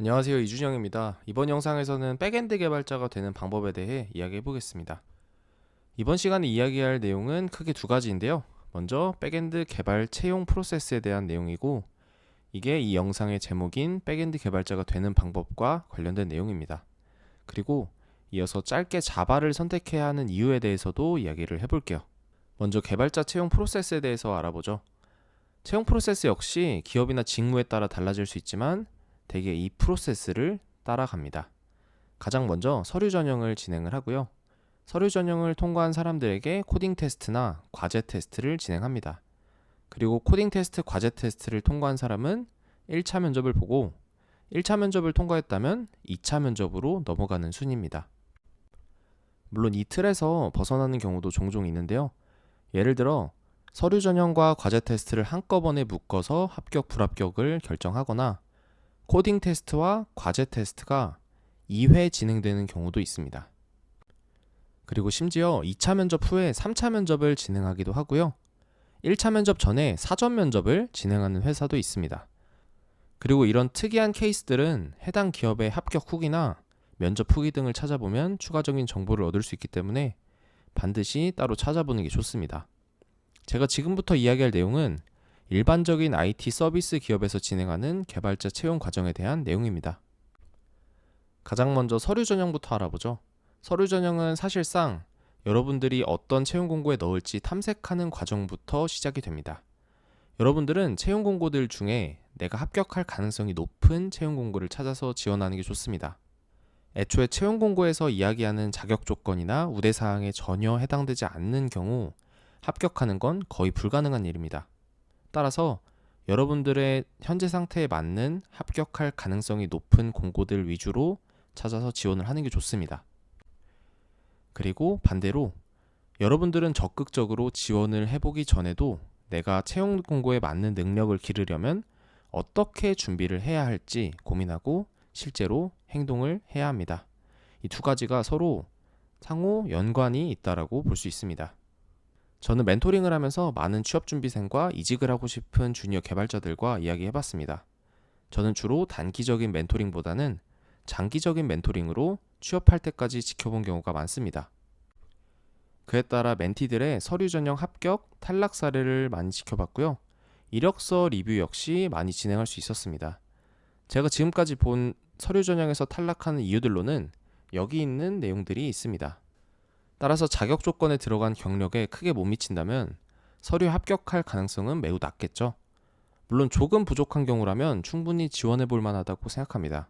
안녕하세요 이준영입니다. 이번 영상에서는 백엔드 개발자가 되는 방법에 대해 이야기해 보겠습니다. 이번 시간에 이야기할 내용은 크게 두 가지인데요. 먼저 백엔드 개발 채용 프로세스에 대한 내용이고 이게 이 영상의 제목인 백엔드 개발자가 되는 방법과 관련된 내용입니다. 그리고 이어서 짧게 자바를 선택해야 하는 이유에 대해서도 이야기를 해볼게요. 먼저 개발자 채용 프로세스에 대해서 알아보죠. 채용 프로세스 역시 기업이나 직무에 따라 달라질 수 있지만 대개 이 프로세스를 따라갑니다. 가장 먼저 서류 전형을 진행을 하고요. 서류 전형을 통과한 사람들에게 코딩 테스트나 과제 테스트를 진행합니다. 그리고 코딩 테스트, 과제 테스트를 통과한 사람은 1차 면접을 보고 1차 면접을 통과했다면 2차 면접으로 넘어가는 순입니다. 물론 이 틀에서 벗어나는 경우도 종종 있는데요. 예를 들어 서류 전형과 과제 테스트를 한꺼번에 묶어서 합격, 불합격을 결정하거나 코딩 테스트와 과제 테스트가 2회 진행되는 경우도 있습니다. 그리고 심지어 2차 면접 후에 3차 면접을 진행하기도 하고요. 1차 면접 전에 사전 면접을 진행하는 회사도 있습니다. 그리고 이런 특이한 케이스들은 해당 기업의 합격 후기나 면접 후기 등을 찾아보면 추가적인 정보를 얻을 수 있기 때문에 반드시 따로 찾아보는 게 좋습니다. 제가 지금부터 이야기할 내용은 일반적인 IT 서비스 기업에서 진행하는 개발자 채용 과정에 대한 내용입니다. 가장 먼저 서류 전형부터 알아보죠. 서류 전형은 사실상 여러분들이 어떤 채용 공고에 넣을지 탐색하는 과정부터 시작이 됩니다. 여러분들은 채용 공고들 중에 내가 합격할 가능성이 높은 채용 공고를 찾아서 지원하는 게 좋습니다. 애초에 채용 공고에서 이야기하는 자격 조건이나 우대 사항에 전혀 해당되지 않는 경우 합격하는 건 거의 불가능한 일입니다. 따라서 여러분들의 현재 상태에 맞는 합격할 가능성이 높은 공고들 위주로 찾아서 지원을 하는 게 좋습니다. 그리고 반대로 여러분들은 적극적으로 지원을 해보기 전에도 내가 채용 공고에 맞는 능력을 기르려면 어떻게 준비를 해야 할지 고민하고 실제로 행동을 해야 합니다. 이 두 가지가 서로 상호 연관이 있다라고 볼 수 있습니다. 저는 멘토링을 하면서 많은 취업 준비생과 이직을 하고 싶은 주니어 개발자들과 이야기해 봤습니다. 저는 주로 단기적인 멘토링보다는 장기적인 멘토링으로 취업할 때까지 지켜본 경우가 많습니다. 그에 따라 멘티들의 서류 전형 합격, 탈락 사례를 많이 지켜봤고요. 이력서 리뷰 역시 많이 진행할 수 있었습니다. 제가 지금까지 본 서류 전형에서 탈락하는 이유들로는 여기 있는 내용들이 있습니다. 따라서 자격 조건에 들어간 경력에 크게 못 미친다면 서류 합격할 가능성은 매우 낮겠죠. 물론 조금 부족한 경우라면 충분히 지원해 볼 만하다고 생각합니다.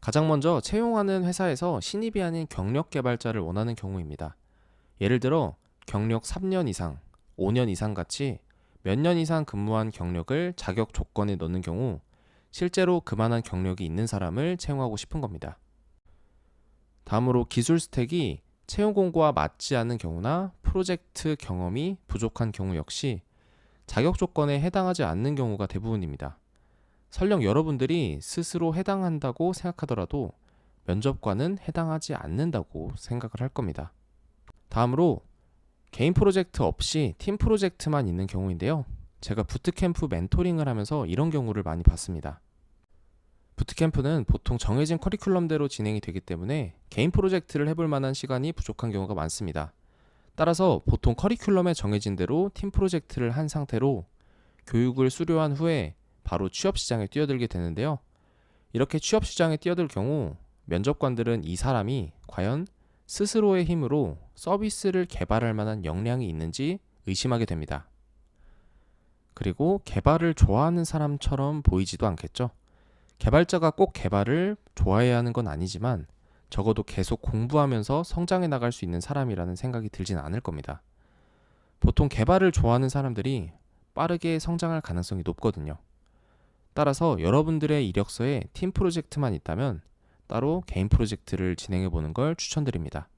가장 먼저 채용하는 회사에서 신입이 아닌 경력 개발자를 원하는 경우입니다. 예를 들어 경력 3년 이상, 5년 이상 같이 몇 년 이상 근무한 경력을 자격 조건에 넣는 경우 실제로 그만한 경력이 있는 사람을 채용하고 싶은 겁니다. 다음으로 기술 스택이 채용 공고와 맞지 않는 경우나 프로젝트 경험이 부족한 경우 역시 자격 조건에 해당하지 않는 경우가 대부분입니다. 설령 여러분들이 스스로 해당한다고 생각하더라도 면접관은 해당하지 않는다고 생각을 할 겁니다. 다음으로 개인 프로젝트 없이 팀 프로젝트만 있는 경우인데요. 제가 부트캠프 멘토링을 하면서 이런 경우를 많이 봤습니다. 부트캠프는 보통 정해진 커리큘럼대로 진행이 되기 때문에 개인 프로젝트를 해볼 만한 시간이 부족한 경우가 많습니다. 따라서 보통 커리큘럼에 정해진 대로 팀 프로젝트를 한 상태로 교육을 수료한 후에 바로 취업 시장에 뛰어들게 되는데요. 이렇게 취업 시장에 뛰어들 경우 면접관들은 이 사람이 과연 스스로의 힘으로 서비스를 개발할 만한 역량이 있는지 의심하게 됩니다. 그리고 개발을 좋아하는 사람처럼 보이지도 않겠죠. 개발자가 꼭 개발을 좋아해야 하는 건 아니지만 적어도 계속 공부하면서 성장해 나갈 수 있는 사람이라는 생각이 들진 않을 겁니다. 보통 개발을 좋아하는 사람들이 빠르게 성장할 가능성이 높거든요. 따라서 여러분들의 이력서에 팀 프로젝트만 있다면 따로 개인 프로젝트를 진행해 보는 걸 추천드립니다.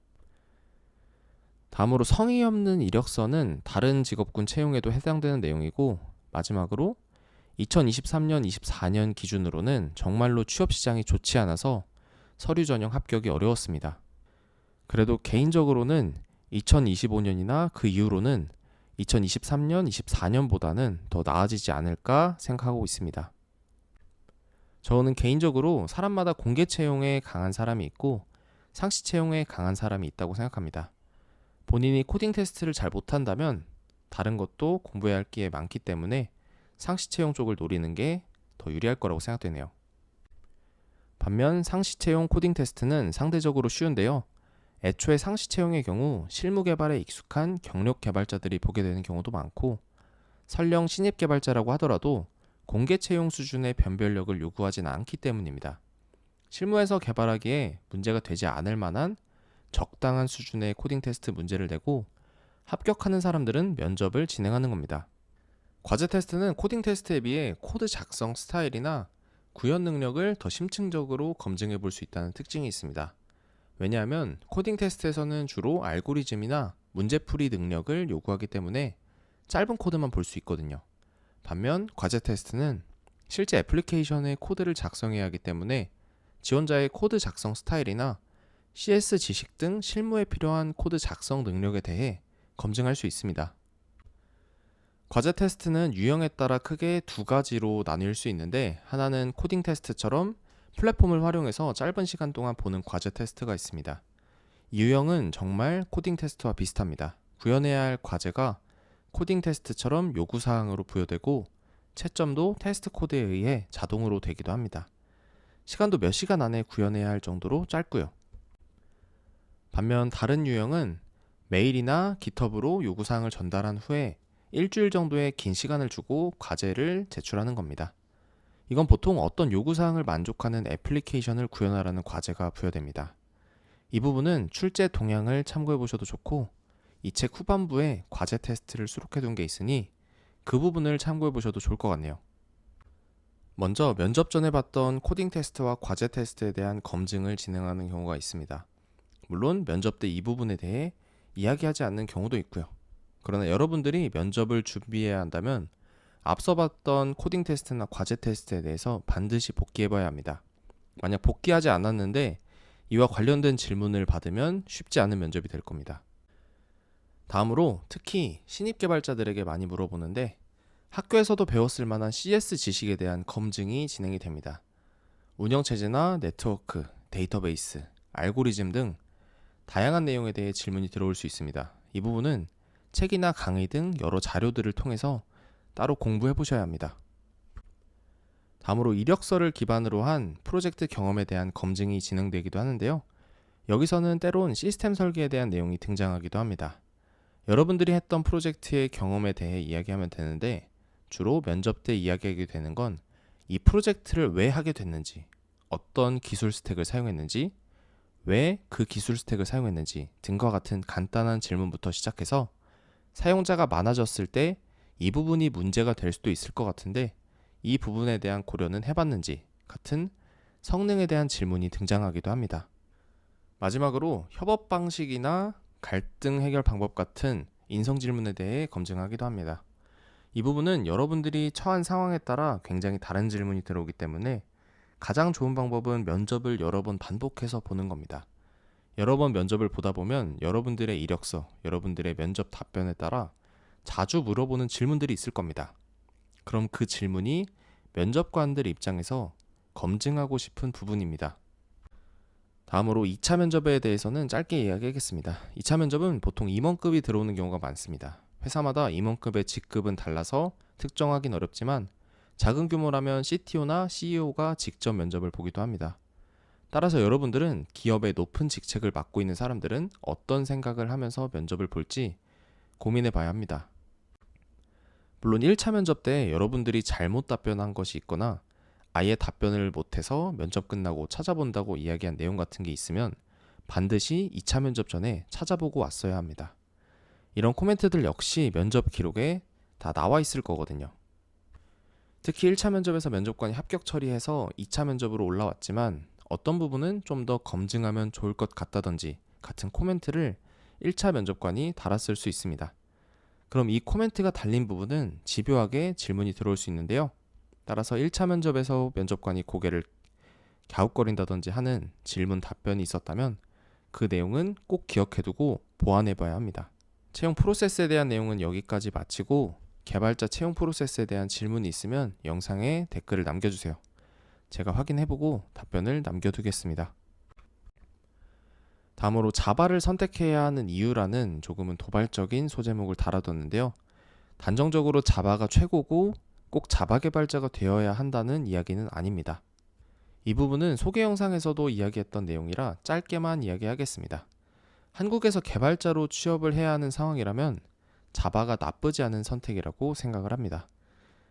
다음으로 성의 없는 이력서는 다른 직업군 채용에도 해당되는 내용이고 마지막으로 2023년, 24년 기준으로는 정말로 취업 시장이 좋지 않아서 서류 전형 합격이 어려웠습니다. 그래도 개인적으로는 2025년이나 그 이후로는 2023년, 24년보다는 더 나아지지 않을까 생각하고 있습니다. 저는 개인적으로 사람마다 공개 채용에 강한 사람이 있고 상시 채용에 강한 사람이 있다고 생각합니다. 본인이 코딩 테스트를 잘 못한다면 다른 것도 공부해야 할 게 많기 때문에 상시 채용 쪽을 노리는 게 더 유리할 거라고 생각되네요. 반면 상시 채용 코딩 테스트는 상대적으로 쉬운데요. 애초에 상시 채용의 경우 실무 개발에 익숙한 경력 개발자들이 보게 되는 경우도 많고 설령 신입 개발자라고 하더라도 공개 채용 수준의 변별력을 요구하진 않기 때문입니다. 실무에서 개발하기에 문제가 되지 않을 만한 적당한 수준의 코딩 테스트 문제를 내고 합격하는 사람들은 면접을 진행하는 겁니다. 과제 테스트는 코딩 테스트에 비해 코드 작성 스타일이나 구현 능력을 더 심층적으로 검증해 볼 수 있다는 특징이 있습니다. 왜냐하면 코딩 테스트에서는 주로 알고리즘이나 문제풀이 능력을 요구하기 때문에 짧은 코드만 볼 수 있거든요. 반면 과제 테스트는 실제 애플리케이션의 코드를 작성해야 하기 때문에 지원자의 코드 작성 스타일이나 CS 지식 등 실무에 필요한 코드 작성 능력에 대해 검증할 수 있습니다. 과제 테스트는 유형에 따라 크게 두 가지로 나뉠 수 있는데 하나는 코딩 테스트처럼 플랫폼을 활용해서 짧은 시간 동안 보는 과제 테스트가 있습니다. 이 유형은 정말 코딩 테스트와 비슷합니다. 구현해야 할 과제가 코딩 테스트처럼 요구사항으로 부여되고 채점도 테스트 코드에 의해 자동으로 되기도 합니다. 시간도 몇 시간 안에 구현해야 할 정도로 짧고요. 반면 다른 유형은 메일이나 기터브로 요구사항을 전달한 후에 일주일 정도의 긴 시간을 주고 과제를 제출하는 겁니다. 이건 보통 어떤 요구사항을 만족하는 애플리케이션을 구현하라는 과제가 부여됩니다. 이 부분은 출제 동향을 참고해 보셔도 좋고 이 책 후반부에 과제 테스트를 수록해 둔 게 있으니 그 부분을 참고해 보셔도 좋을 것 같네요. 먼저 면접 전에 봤던 코딩 테스트와 과제 테스트에 대한 검증을 진행하는 경우가 있습니다. 물론 면접 때 이 부분에 대해 이야기하지 않는 경우도 있고요. 그러나 여러분들이 면접을 준비해야 한다면 앞서 봤던 코딩 테스트나 과제 테스트에 대해서 반드시 복귀해 봐야 합니다. 만약 복귀하지 않았는데 이와 관련된 질문을 받으면 쉽지 않은 면접이 될 겁니다. 다음으로 특히 신입 개발자들에게 많이 물어보는데 학교에서도 배웠을 만한 CS 지식에 대한 검증이 진행이 됩니다. 운영체제나 네트워크, 데이터베이스, 알고리즘 등 다양한 내용에 대해 질문이 들어올 수 있습니다. 이 부분은 책이나 강의 등 여러 자료들을 통해서 따로 공부해 보셔야 합니다. 다음으로 이력서를 기반으로 한 프로젝트 경험에 대한 검증이 진행되기도 하는데요. 여기서는 때론 시스템 설계에 대한 내용이 등장하기도 합니다. 여러분들이 했던 프로젝트의 경험에 대해 이야기하면 되는데 주로 면접 때 이야기하게 되는 건 이 프로젝트를 왜 하게 됐는지, 어떤 기술 스택을 사용했는지, 왜 그 기술 스택을 사용했는지 등과 같은 간단한 질문부터 시작해서 사용자가 많아졌을 때 이 부분이 문제가 될 수도 있을 것 같은데 이 부분에 대한 고려는 해봤는지 같은 성능에 대한 질문이 등장하기도 합니다. 마지막으로 협업 방식이나 갈등 해결 방법 같은 인성 질문에 대해 검증하기도 합니다. 이 부분은 여러분들이 처한 상황에 따라 굉장히 다른 질문이 들어오기 때문에 가장 좋은 방법은 면접을 여러 번 반복해서 보는 겁니다. 여러 번 면접을 보다 보면 여러분들의 이력서, 여러분들의 면접 답변에 따라 자주 물어보는 질문들이 있을 겁니다. 그럼 그 질문이 면접관들 입장에서 검증하고 싶은 부분입니다. 다음으로 2차 면접에 대해서는 짧게 이야기하겠습니다. 2차 면접은 보통 임원급이 들어오는 경우가 많습니다. 회사마다 임원급의 직급은 달라서 특정하긴 어렵지만 작은 규모라면 CTO나 CEO가 직접 면접을 보기도 합니다. 따라서 여러분들은 기업의 높은 직책을 맡고 있는 사람들은 어떤 생각을 하면서 면접을 볼지 고민해 봐야 합니다. 물론 1차 면접 때 여러분들이 잘못 답변한 것이 있거나 아예 답변을 못해서 면접 끝나고 찾아본다고 이야기한 내용 같은 게 있으면 반드시 2차 면접 전에 찾아보고 왔어야 합니다. 이런 코멘트들 역시 면접 기록에 다 나와 있을 거거든요. 특히 1차 면접에서 면접관이 합격 처리해서 2차 면접으로 올라왔지만 어떤 부분은 좀 더 검증하면 좋을 것 같다든지 같은 코멘트를 1차 면접관이 달았을 수 있습니다. 그럼 이 코멘트가 달린 부분은 집요하게 질문이 들어올 수 있는데요. 따라서 1차 면접에서 면접관이 고개를 갸웃거린다든지 하는 질문 답변이 있었다면 그 내용은 꼭 기억해두고 보완해 봐야 합니다. 채용 프로세스에 대한 내용은 여기까지 마치고 개발자 채용 프로세스에 대한 질문이 있으면 영상에 댓글을 남겨주세요. 제가 확인해보고 답변을 남겨두겠습니다. 다음으로 자바를 선택해야 하는 이유라는 조금은 도발적인 소제목을 달아뒀는데요. 단정적으로 자바가 최고고 꼭 자바 개발자가 되어야 한다는 이야기는 아닙니다. 이 부분은 소개 영상에서도 이야기했던 내용이라 짧게만 이야기하겠습니다. 한국에서 개발자로 취업을 해야 하는 상황이라면 자바가 나쁘지 않은 선택이라고 생각을 합니다.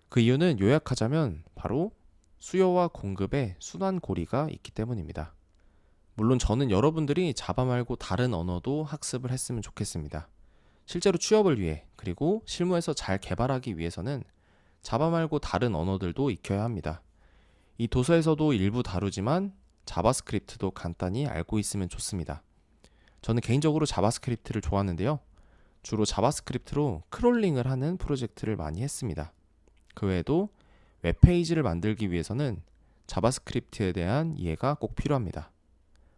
그 이유는 요약하자면 바로 수요와 공급의 순환 고리가 있기 때문입니다. 물론 저는 여러분들이 자바 말고 다른 언어도 학습을 했으면 좋겠습니다. 실제로 취업을 위해 그리고 실무에서 잘 개발하기 위해서는 자바 말고 다른 언어들도 익혀야 합니다. 이 도서에서도 일부 다루지만 자바스크립트도 간단히 알고 있으면 좋습니다. 저는 개인적으로 자바스크립트를 좋아하는데요. 주로 자바스크립트로 크롤링을 하는 프로젝트를 많이 했습니다. 그 외에도 웹페이지를 만들기 위해서는 자바스크립트에 대한 이해가 꼭 필요합니다.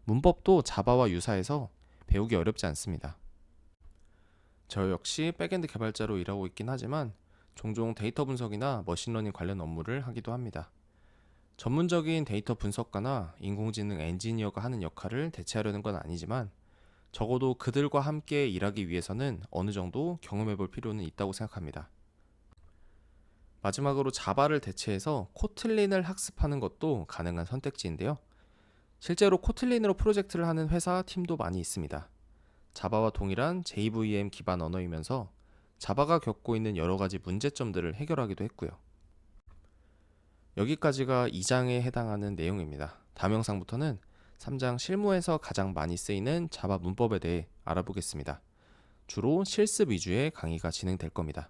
문법도 자바와 유사해서 배우기 어렵지 않습니다. 저 역시 백엔드 개발자로 일하고 있긴 하지만 종종 데이터 분석이나 머신러닝 관련 업무를 하기도 합니다. 전문적인 데이터 분석가나 인공지능 엔지니어가 하는 역할을 대체하려는 건 아니지만 적어도 그들과 함께 일하기 위해서는 어느 정도 경험해 볼 필요는 있다고 생각합니다. 마지막으로 자바를 대체해서 코틀린을 학습하는 것도 가능한 선택지인데요. 실제로 코틀린으로 프로젝트를 하는 회사 팀도 많이 있습니다. 자바와 동일한 JVM 기반 언어이면서 자바가 겪고 있는 여러 가지 문제점들을 해결하기도 했고요. 여기까지가 2장에 해당하는 내용입니다. 다음 영상부터는 3장 실무에서 가장 많이 쓰이는 자바 문법에 대해 알아보겠습니다. 주로 실습 위주의 강의가 진행될 겁니다.